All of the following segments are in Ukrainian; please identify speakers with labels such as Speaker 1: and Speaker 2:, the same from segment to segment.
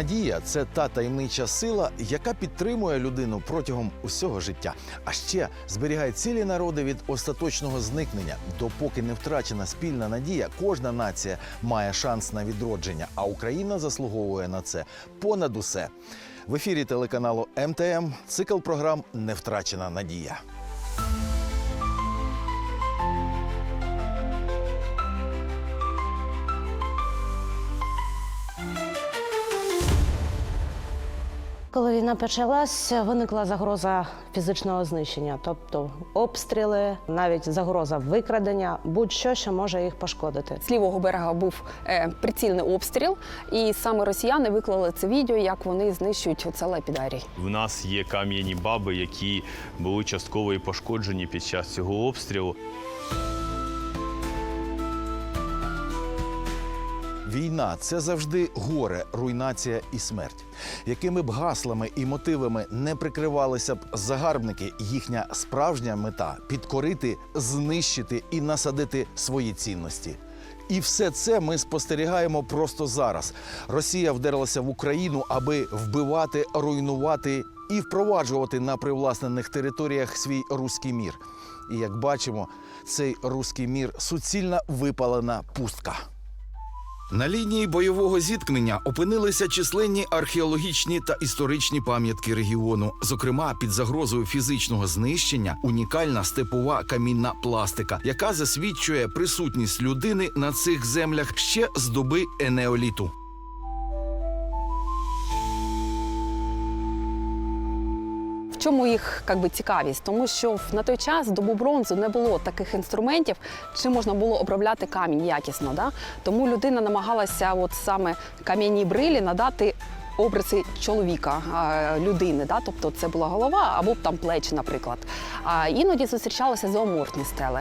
Speaker 1: Надія це та таємнича сила, яка підтримує людину протягом усього життя, а ще зберігає цілі народи від остаточного зникнення. Допоки не втрачена спільна надія, кожна нація має шанс на відродження, а Україна заслуговує на це понад усе. В ефірі телеканалу МТМ цикл програм Невтрачена надія.
Speaker 2: Коли війна почалась, виникла загроза фізичного знищення, тобто обстріли, навіть загроза викрадення, будь-що, що може їх пошкодити.
Speaker 3: З лівого берега був е, прицільний обстріл, і саме росіяни виклали це відео, як вони знищують оце лепідарій.
Speaker 4: В нас є кам'яні баби, які були частково і пошкоджені під час цього обстрілу.
Speaker 1: Війна це завжди горе, руйнація і смерть. Якими б гаслами і мотивами не прикривалися б загарбники, їхня справжня мета підкорити, знищити і насадити свої цінності. І все це ми спостерігаємо просто зараз. Росія вдерлася в Україну, аби вбивати, руйнувати і впроваджувати на привласнених територіях свій руський мір. І як бачимо, цей руський мір суцільна випалена пустка. На лінії бойового зіткнення опинилися численні археологічні та історичні пам'ятки регіону. Зокрема, під загрозою фізичного знищення унікальна степова камінна пластика, яка засвідчує присутність людини на цих землях ще з доби енеоліту.
Speaker 3: Чому їх би, цікавість? Тому що на той час добу бронзу не було таких інструментів, чим можна було обробляти камінь якісно. Да? Тому людина намагалася, от саме кам'яні брилі, надати. Обриси чоловіка, людини, да? тобто це була голова або там плечі, наприклад. А іноді зустрічалися зооморфні стели.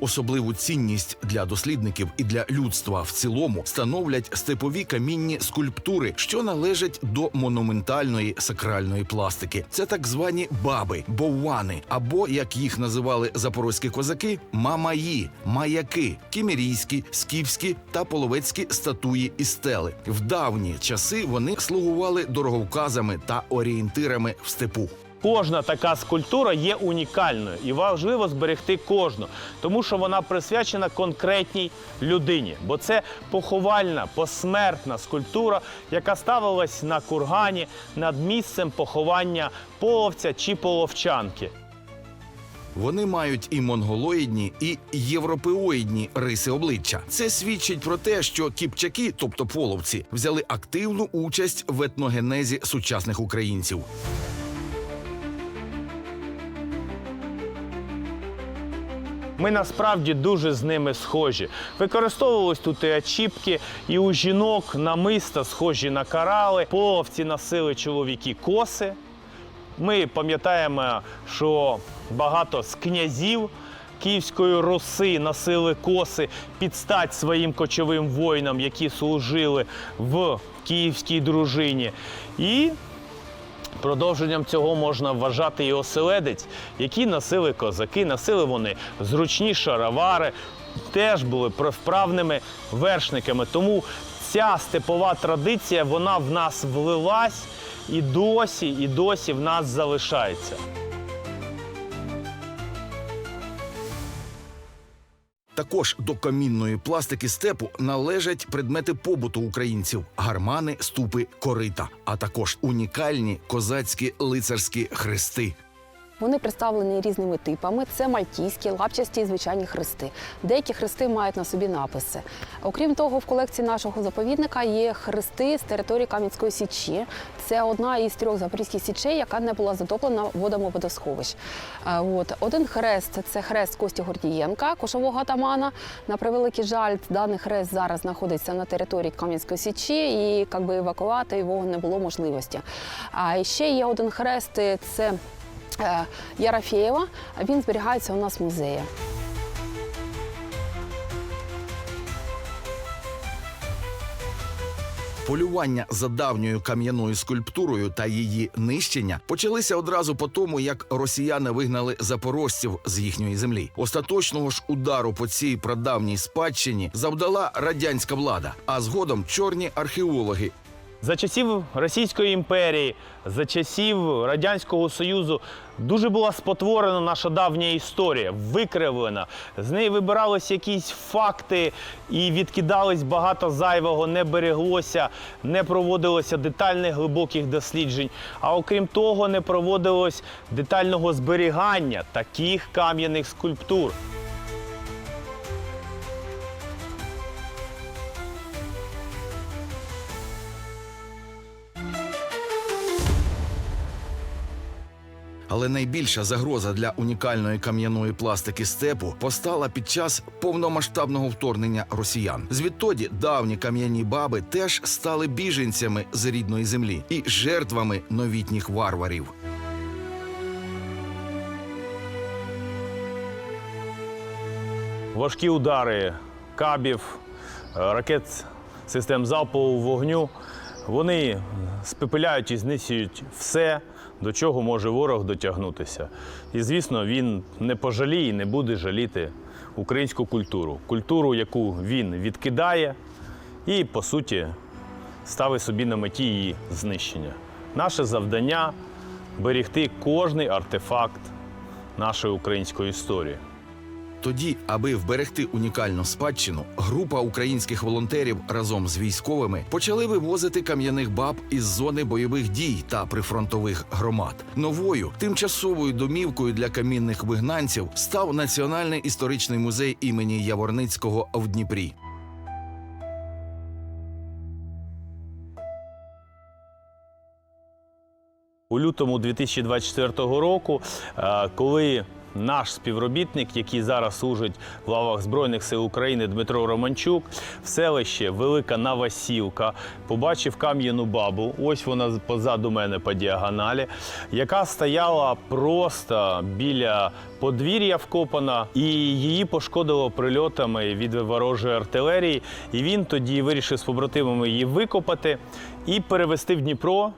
Speaker 1: Особливу цінність для дослідників і для людства в цілому становлять степові камінні скульптури, що належать до монументальної сакральної пластики. Це так звані баби, боввани, або як їх називали запорозькі козаки, мамаї, маяки, кімерійські, скіфські та половецькі статуї і стели. В давні часи вони слугували дороговказами та орієнтирами в степу.
Speaker 4: Кожна така скульптура є унікальною і важливо зберегти кожну, тому що вона присвячена конкретній людині. Бо це поховальна, посмертна скульптура, яка ставилась на кургані над місцем поховання половця чи половчанки.
Speaker 1: Вони мають і монголоїдні, і європеоїдні риси обличчя. Це свідчить про те, що кіпчаки, тобто половці, взяли активну участь в етногенезі сучасних українців.
Speaker 4: Ми насправді дуже з ними схожі. Використовувались тут і очіпки, і у жінок намиста схожі на карали. Половці носили чоловіки коси. Ми пам'ятаємо, що багато з князів Київської Руси носили коси під стать своїм кочовим воїнам, які служили в київській дружині. І Продовженням цього можна вважати і оселедець, які носили козаки, носили вони зручні шаровари, теж були вправними вершниками. Тому ця степова традиція вона в нас влилась і досі, і досі в нас залишається.
Speaker 1: Також до камінної пластики степу належать предмети побуту українців: гармани, ступи, корита, а також унікальні козацькі лицарські хрести.
Speaker 3: Вони представлені різними типами. Це мальтійські, лапчасті і звичайні хрести. Деякі хрести мають на собі написи. Окрім того, в колекції нашого заповідника є хрести з території Кам'янської січі. Це одна із трьох запорізьких січей, яка не була затоплена водами водосховищ. Е, От один хрест це хрест Кості Гордієнка, кошового атамана. На превеликий жаль, даний хрест зараз знаходиться на території Кам'янської січі, і якби евакувати його не було можливості. А ще є один хрест. Це Ярофєєва. Він зберігається у нас в музеї.
Speaker 1: Полювання за давньою кам'яною скульптурою та її нищення почалися одразу по тому, як росіяни вигнали запорожців з їхньої землі. Остаточного ж удару по цій прадавній спадщині завдала радянська влада, а згодом чорні археологи,
Speaker 4: За часів Російської імперії, за часів Радянського Союзу дуже була спотворена наша давня історія, викривлена. З неї вибирались якісь факти і відкидались багато зайвого, не береглося, не проводилося детальних глибоких досліджень. А окрім того, не проводилось детального зберігання таких кам'яних скульптур.
Speaker 1: Але найбільша загроза для унікальної кам'яної пластики степу постала під час повномасштабного вторгнення росіян. Звідтоді давні кам'яні баби теж стали біженцями з рідної землі і жертвами новітніх варварів.
Speaker 4: важкі удари кабів, е, ракет систем залпового вогню. Вони спепеляють і знищують все, до чого може ворог дотягнутися. І, звісно, він не пожаліє і не буде жаліти українську культуру. Культуру, яку він відкидає і, по суті, ставить собі на меті її знищення. Наше завдання берегти кожний артефакт нашої української історії.
Speaker 1: Тоді, аби вберегти унікальну спадщину, група українських волонтерів разом з військовими почали вивозити кам'яних баб із зони бойових дій та прифронтових громад. Новою тимчасовою домівкою для камінних вигнанців став Національний історичний музей імені Яворницького в Дніпрі.
Speaker 4: У лютому 2024 року, е, коли наш співробітник, який зараз служить в лавах Збройних сил України Дмитро Романчук, в селище Велика Новосілка, побачив кам'яну бабу. Ось вона позаду мене по діагоналі, яка стояла просто біля подвір'я вкопана, і її пошкодило прильотами від ворожої артилерії. І він тоді вирішив з побратимами її викопати і перевести в Дніпро.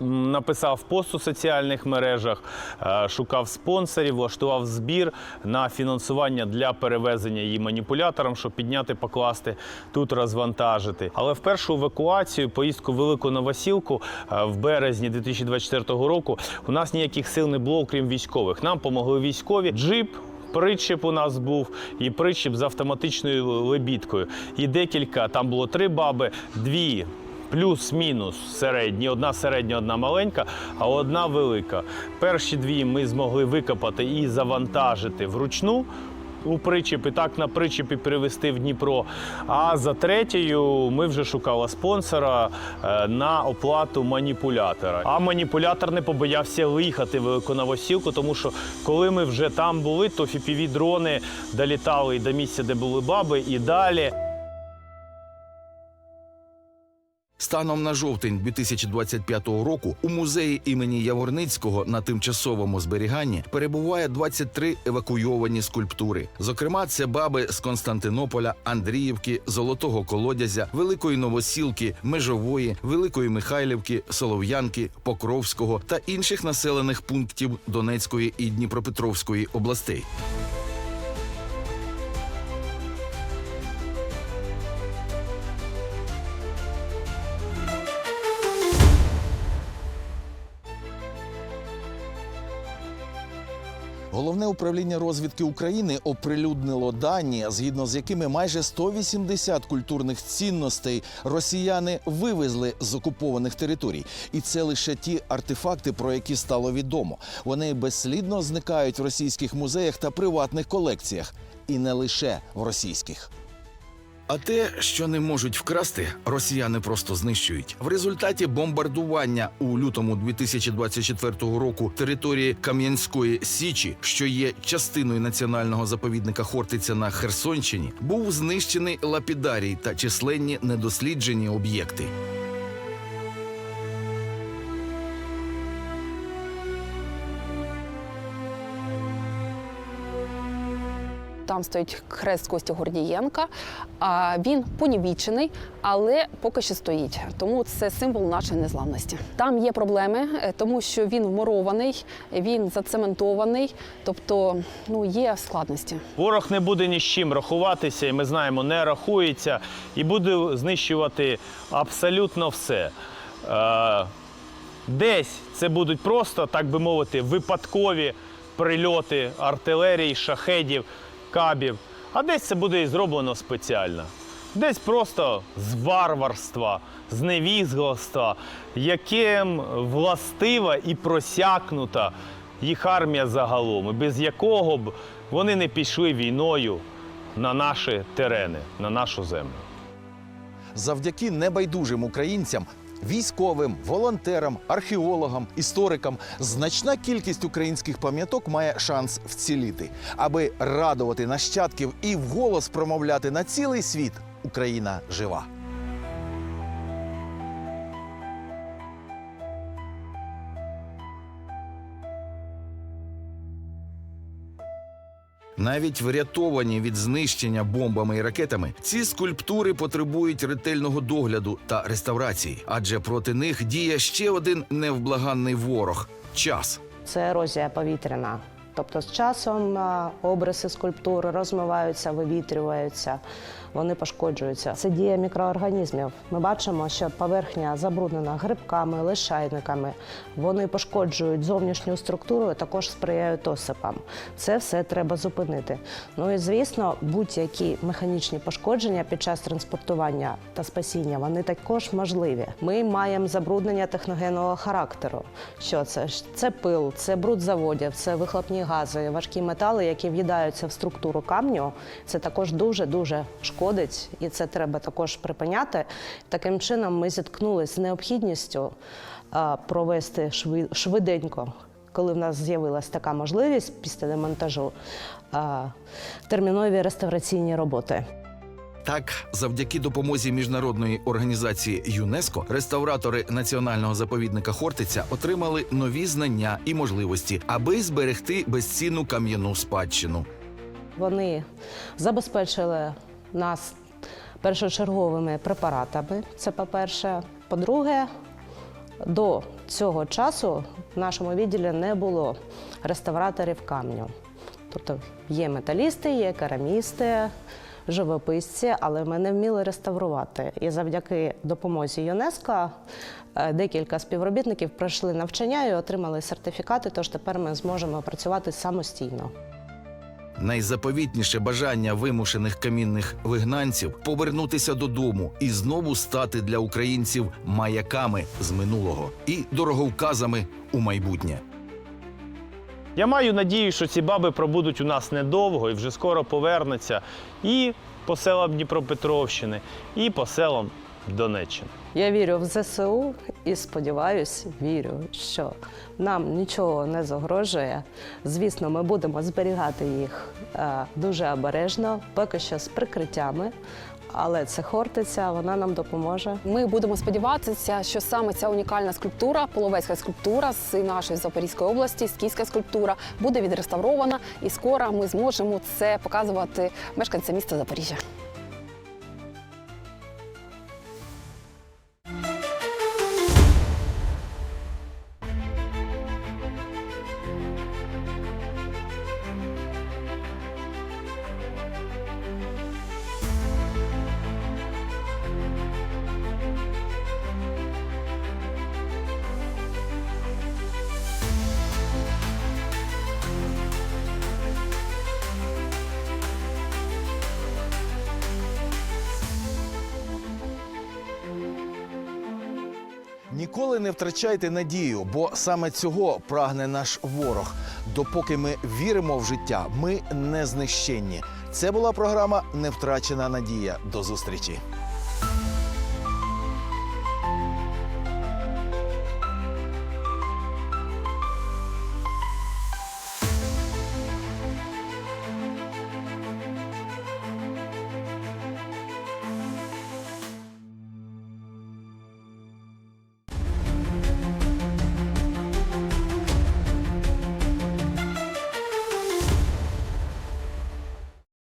Speaker 4: Написав пост у соціальних мережах, е, шукав спонсорів, влаштував збір на фінансування для перевезення її маніпуляторам, щоб підняти, покласти, тут розвантажити. Але в першу евакуацію, поїздку Велику Новосілку е, в березні 2024 року у нас ніяких сил не було, крім військових. Нам допомогли військові. Джип. Причіп у нас був і причіп з автоматичною лебідкою. І декілька, там було три баби, дві плюс-мінус середні. Одна середня, одна маленька, а одна велика. Перші дві ми змогли викопати і завантажити вручну. У причіп так на причепі привезти в Дніпро. А за третьою ми вже шукали спонсора е, на оплату маніпулятора. А маніпулятор не побоявся виїхати в Великоновосілку, тому що коли ми вже там були, то fpv дрони долітали до місця, де були баби, і далі.
Speaker 1: Станом на жовтень 2025 року у музеї імені Яворницького на тимчасовому зберіганні перебуває 23 евакуйовані скульптури. Зокрема, це баби з Константинополя, Андріївки, Золотого Колодязя, Великої Новосілки, Межової, Великої Михайлівки, Солов'янки, Покровського та інших населених пунктів Донецької і Дніпропетровської областей. Головне управління розвідки України оприлюднило дані, згідно з якими майже 180 культурних цінностей росіяни вивезли з окупованих територій. І це лише ті артефакти, про які стало відомо. Вони безслідно зникають в російських музеях та приватних колекціях, і не лише в російських. А те, що не можуть вкрасти, росіяни просто знищують. В результаті бомбардування у лютому 2024 року території Кам'янської Січі, що є частиною національного заповідника Хортиця на Херсонщині, був знищений лапідарій та численні недосліджені об'єкти.
Speaker 3: Там стоїть хрест Кості Гордієнка. Він понівічений, але поки що стоїть. Тому це символ нашої незламності. Там є проблеми, е, тому що він вмурований, він зацементований, тобто ну є складності.
Speaker 4: Ворог не буде ні з чим рахуватися, і ми знаємо, не рахується, і буде знищувати абсолютно все. Е, десь це будуть просто, так би мовити, випадкові прильоти артилерії, шахедів, кабів, а десь це буде і зроблено спеціально. Десь просто з варварства, з невізгластва, яким властива і просякнута їх армія загалом, без якого б вони не пішли війною на наші терени, на нашу землю.
Speaker 1: Завдяки небайдужим українцям, військовим, волонтерам, археологам, історикам, значна кількість українських пам'яток має шанс вціліти, аби радувати нащадків і вголос промовляти на цілий світ. Україна жива. Навіть врятовані від знищення бомбами і ракетами, ці скульптури потребують ретельного догляду та реставрації, адже проти них діє ще один невблаганний ворог час.
Speaker 2: Це ерозія повітряна. Тобто з часом а, обриси скульптур розмиваються, вивітрюються, вони пошкоджуються. Це дія мікроорганізмів. Ми бачимо, що поверхня забруднена грибками, лишайниками. Вони пошкоджують зовнішню структуру, і також сприяють осипам. Це все треба зупинити. Ну і звісно, будь-які механічні пошкодження під час транспортування та спасіння вони також можливі. Ми маємо забруднення техногенного характеру. Що це? Це пил, це бруд заводів, це вихлопні гази, важкі метали, які в'їдаються в структуру камню. Це також дуже дуже шкодить, і це треба також припиняти. Таким чином, ми зіткнулися з необхідністю провести шви- швиденько. Коли в нас з'явилася така можливість після демонтажу, термінові реставраційні роботи.
Speaker 1: Так, завдяки допомозі міжнародної організації ЮНЕСКО, реставратори національного заповідника Хортиця отримали нові знання і можливості, аби зберегти безцінну кам'яну спадщину.
Speaker 2: Вони забезпечили нас першочерговими препаратами. Це по-перше. По-друге, до цього часу в нашому відділі не було реставраторів камню. Тобто є металісти, є керамісти, живописці, але ми не вміли реставрувати. І завдяки допомозі ЮНЕСКО е, декілька співробітників пройшли навчання і отримали сертифікати, тож тепер ми зможемо працювати самостійно.
Speaker 1: Найзаповітніше бажання вимушених камінних вигнанців повернутися додому і знову стати для українців маяками з минулого і дороговказами у майбутнє.
Speaker 4: Я маю надію, що ці баби пробудуть у нас недовго і вже скоро повернуться і по селам Дніпропетровщини, і по селам Донеччини.
Speaker 2: Я вірю в ЗСУ і сподіваюся, вірю, що нам нічого не загрожує. Звісно, ми будемо зберігати їх е, дуже обережно, поки що з прикриттями. Але це Хортиця, вона нам допоможе.
Speaker 3: Ми будемо сподіватися, що саме ця унікальна скульптура, половецька скульптура з нашої Запорізької області, скіфська скульптура, буде відреставрована, і скоро ми зможемо це показувати мешканцям міста Запоріжжя.
Speaker 1: Ніколи не втрачайте надію, бо саме цього прагне наш ворог. Допоки ми віримо в життя, ми не знищенні. Це була програма Невтрачена надія. До зустрічі.